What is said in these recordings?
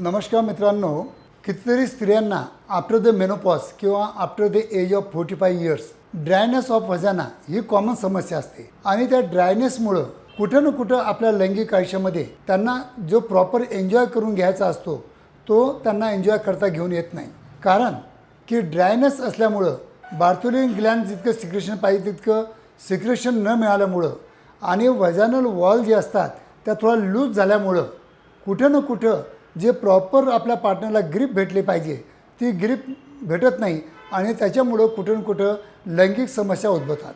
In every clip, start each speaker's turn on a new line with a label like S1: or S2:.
S1: नमस्कार मित्रांनो कितीतरी स्त्रियांना आफ्टर द मेनोपॉज किंवा after the age of forty five years dryness of vagina he common समस्या असते. आणि त्या ड्रायनेसमुळं कुठं ना कुठं आपल्या लैंगिक आयुष्यामध्ये त्यांना जो प्रॉपर एन्जॉय करून घ्यायचा असतो तो त्यांना एन्जॉय करता घेऊन येत नाही. कारण की ड्रायनेस असल्यामुळं बार्थोलिन ग्लॅन जितकं सिक्रेशन पाहिजे तितकं सिक्रेशन न मिळाल्यामुळं आणि वजानल वॉल जे असतात त्या थोडा लूज झाल्यामुळं कुठं ना कुठं जे प्रॉपर आपल्या पार्टनरला ग्रीप भेटली पाहिजे ती ग्रीप भेटत नाही आणि त्याच्यामुळं कुठं ना कुठं लैंगिक समस्या उद्भवतात.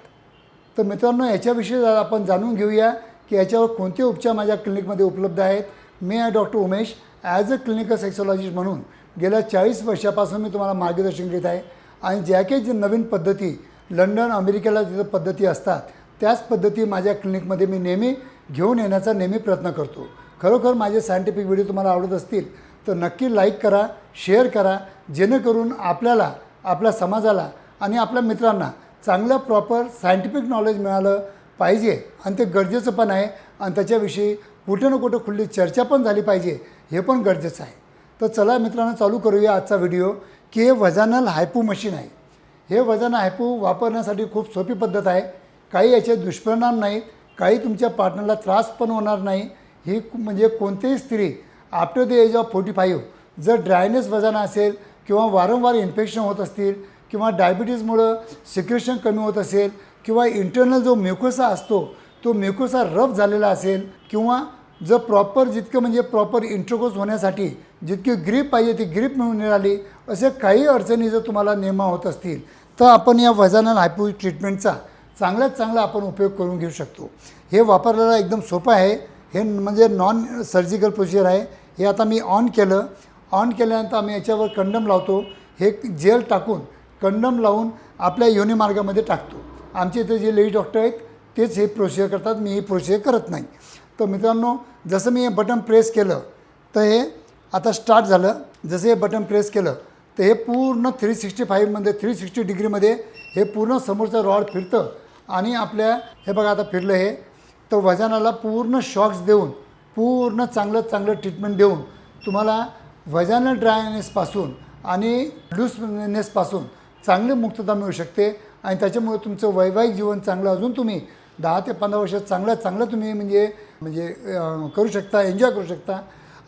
S1: तर मित्रांनो याच्याविषयी आपण जाणून घेऊया की याच्यावर कोणते उपचार माझ्या क्लिनिकमध्ये उपलब्ध आहेत. मी आहे doctor Umesh. As a clinical sexologist म्हणून गेल्या चाळीस वर्षापासून मी तुम्हाला मार्गदर्शन घेत आहे आणि ज्या काही जे नवीन पद्धती लंडन अमेरिकेला जिथं पद्धती असतात त्याच पद्धती माझ्या क्लिनिकमध्ये मी नेहमी घेऊन येण्याचा नेहमी प्रयत्न करतो. खरोखर माझे सायंटिफिक व्हिडिओ तुम्हाला आवडत असतील तर नक्की लाईक करा शेअर करा जेणेकरून आपल्याला आपल्या समाजाला आणि आपल्या मित्रांना चांगलं प्रॉपर सायंटिफिक नॉलेज मिळालं पाहिजे. आणि ते गरजेचं पण आहे. आणि त्याच्याविषयी कुठं ना कुठं खुल्ली चर्चा पण झाली पाहिजे. हे पण गरजेचं आहे. तर चला मित्रांनो चालू करूया आजचा व्हिडिओ की हे वजानल हायपू मशीन आहे. हे वजन हायपू वापरण्यासाठी खूप सोपी पद्धत आहे. काही याचे दुष्परिणाम नाहीत. काही तुमच्या पार्टनरला त्रास पण होणार नाही. ही म्हणजे कोणतीही स्त्री after the age of forty five जर ड्रायनेस वजन असेल किंवा वारंवार इन्फेक्शन होत असतील किंवा डायबिटीजमुळं सिक्रेशन कमी होत असेल किंवा इंटरनल जो म्युकोसा असतो तो म्युकोसा रफ झालेला असेल किंवा जर प्रॉपर जितकं म्हणजे प्रॉपर इंट्रोकोस होण्यासाठी जितकी ग्रीप पाहिजे ती ग्रीप मिळून मिळाली असे काही अडचणी जर तुम्हाला निर्माण होत असतील तर आपण या वजानल हायपो ट्रीटमेंटचा चांगल्यात चांगला आपण उपयोग करून घेऊ शकतो. हे वापरलेलं एकदम सोपं आहे. हे म्हणजे नॉन सर्जिकल प्रोसिजर आहे. हे आता मी ऑन केलं. ऑन केल्यानंतर आम्ही याच्यावर कंडम लावतो. हे जेल टाकून कंडम लावून आपल्या योनिमार्गामध्ये टाकतो. आमचे इथे जे लेडी डॉक्टर आहेत तेच हे प्रोसिजर करतात. मी हे प्रोसिजर करत नाही. तर मित्रांनो जसं मी हे बटन प्रेस केलं तर हे आता स्टार्ट झालं. जसं हे बटन प्रेस केलं तर हे पूर्ण थ्री सिक्स्टी फाईव्हमध्ये थ्री सिक्स्टी डिग्रीमध्ये हे पूर्ण समोरचं रॉड फिरतं. आणि आपल्या हे बघा आता फिरलं हे. तर वजनाला पूर्ण शॉक्स देऊन पूर्ण चांगलं चांगलं ट्रीटमेंट देऊन तुम्हाला वजानल ड्रायनेसपासून आणि लूजनेसपासून चांगली मुक्तता मिळू शकते. आणि त्याच्यामुळे तुमचं वैवाहिक जीवन चांगलं अजून तुम्ही दहा ते पंधरा वर्षात चांगलं चांगलं तुम्ही म्हणजे म्हणजे करू शकता एन्जॉय करू शकता.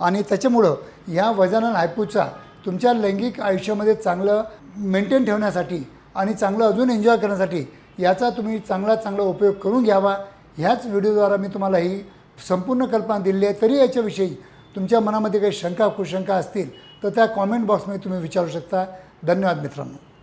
S1: आणि त्याच्यामुळं ह्या वजन हायपूचा तुमच्या लैंगिक आयुष्यामध्ये चांगलं मेंटेन ठेवण्यासाठी आणि चांगलं अजून एन्जॉय करण्यासाठी याचा तुम्ही चांगला चांगला उपयोग करून घ्यावा. ह्याच व्हिडिओद्वारा मी तुम्हाला ही संपूर्ण कल्पना दिली आहे. तरी याच्याविषयी तुमच्या मनामध्ये काही शंका कुशंका असतील तर त्या कॉमेंट बॉक्समध्ये तुम्ही विचारू शकता. धन्यवाद मित्रांनो.